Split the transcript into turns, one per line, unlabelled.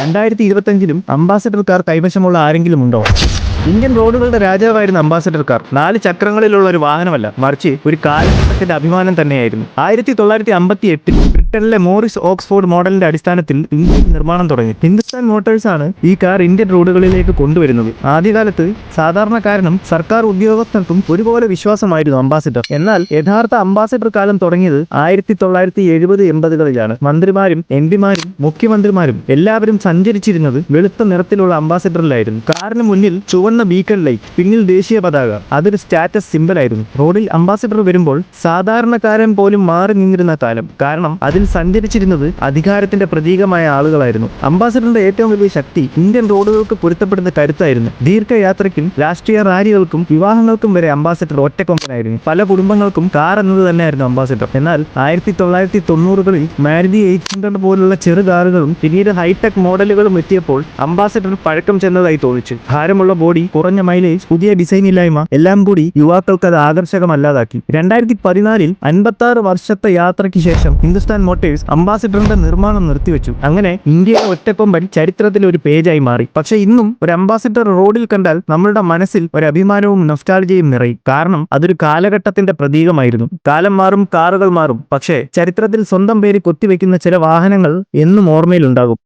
രണ്ടായിരത്തി ഇരുപത്തഞ്ചിലും ambassador car കൈവശമുള്ള ആരെങ്കിലും ഉണ്ടോ? ഇന്ത്യൻ റോഡുകളുടെ രാജാവായിരുന്ന അംബാസഡർ കാർ നാല് ചക്രങ്ങളിലുള്ള ഒരു വാഹനമല്ല മറിച്ച് ഒരു കാലഘട്ടത്തിന്റെ അഭിമാനം തന്നെയായിരുന്നു. ആയിരത്തി തൊള്ളായിരത്തി അമ്പത്തി എട്ടിൽ ബ്രിട്ടനിലെ മോറിസ് ഓക്സ്ഫോർഡ് മോഡലിന്റെ അടിസ്ഥാനത്തിൽ ഇന്ത്യയിൽ നിർമ്മാണം തുടങ്ങി. ഹിന്ദുസ്ഥാൻ ആണ് ഈ കാർ ഇന്ത്യൻ റോഡുകളിലേക്ക് കൊണ്ടുവരുന്നത്. ആദ്യകാലത്ത് സാധാരണക്കാരനും സർക്കാർ ഉദ്യോഗസ്ഥർക്കും ഒരുപോലെ വിശ്വാസമായിരുന്നു അംബാസിഡർ. എന്നാൽ യഥാർത്ഥ അംബാസിഡർ കാലം തുടങ്ങിയത് ആയിരത്തി തൊള്ളായിരത്തി എഴുപത് എൺപതുകളിലാണ്. മന്ത്രിമാരും എം പിമാരും മുഖ്യമന്ത്രിമാരും എല്ലാവരും സഞ്ചരിച്ചിരുന്നത് വെളുത്ത നിറത്തിലുള്ള അംബാസിഡറിലായിരുന്നു. കാറിന് മുന്നിൽ ചുവന്ന ബീക്കൺ ലൈറ്റ് പിന്നിൽ ദേശീയ പതാക അതൊരു സ്റ്റാറ്റസ് സിമ്പിൾ ആയിരുന്നു റോഡിൽ അംബാസിഡർ വരുമ്പോൾ സാധാരണക്കാരൻ പോലും മാറി നിന്നിരുന്ന കാലം. കാരണം അതിൽ സഞ്ചരിച്ചിരുന്നത് അധികാരത്തിന്റെ പ്രതീകമായ ആളുകളായിരുന്നു. അംബാസിഡറിന്റെ ഏറ്റവും വലിയ ശക്തി ഇന്ത്യൻ റോഡുകൾക്ക് പൊരുത്തപ്പെടുന്ന കരുത്തായിരുന്നു. ദീർഘയാത്രയ്ക്കും രാഷ്ട്രീയ റാലികൾക്കും വിവാഹങ്ങൾക്കും വരെ അംബാസിഡർ ഒറ്റക്കൊമ്പനായിരുന്നു. പല കുടുംബങ്ങൾക്കും കാർ എന്നത് തന്നെയായിരുന്നു അംബാസിഡർ. എന്നാൽ ആയിരത്തി തൊള്ളായിരത്തി തൊണ്ണൂറുകളിൽ മാരുതി എയ്റ്റ് ഹൺഡ്രഡ് പോലുള്ള ചെറു കാറുകളും പിന്നീട് ഹൈടെക് മോഡലുകളും എത്തിയപ്പോൾ അംബാസിഡർ പഴക്കം ചെന്നതായി തോന്നിച്ചു. ഭാരമുള്ള ബോഡി കുറഞ്ഞ മൈലേജ് പുതിയ ഡിസൈൻ ഇല്ലായ്മ എല്ലാം കൂടി യുവാക്കൾക്ക് അത് ആകർഷകമല്ലാതാക്കി. രണ്ടായിരത്തി പതിനാലിൽ അൻപത്തി വർഷത്തെ യാത്രയ്ക്ക് ശേഷം ഹിന്ദുസ്ഥാൻ മോട്ടേഴ്സ് അംബാസിഡറിന്റെ നിർമ്മാണം നിർത്തിവെച്ചു. അങ്ങനെ ഇന്ത്യയിലെ ഒറ്റക്കൊമ്പൻ ചരിത്രത്തിലെ ഒരു പേജായി മാറി. പക്ഷെ ഇന്നും ഒരു അംബാസിഡർ റോഡിൽ കണ്ടാൽ നമ്മളുടെ മനസ്സിൽ ഒരു അഭിമാനവും നൊസ്റ്റാൾജിയും നിറയും. കാരണം അതൊരു കാലഘട്ടത്തിന്റെ പ്രതീകമായിരുന്നു. കാലം മാറും കാറുകൾ മാറും. പക്ഷേ ചരിത്രത്തിൽ സ്വന്തം പേര് കൊത്തിവെക്കുന്ന ചില വാഹനങ്ങൾ എന്നും ഓർമ്മയിലുണ്ടാകും.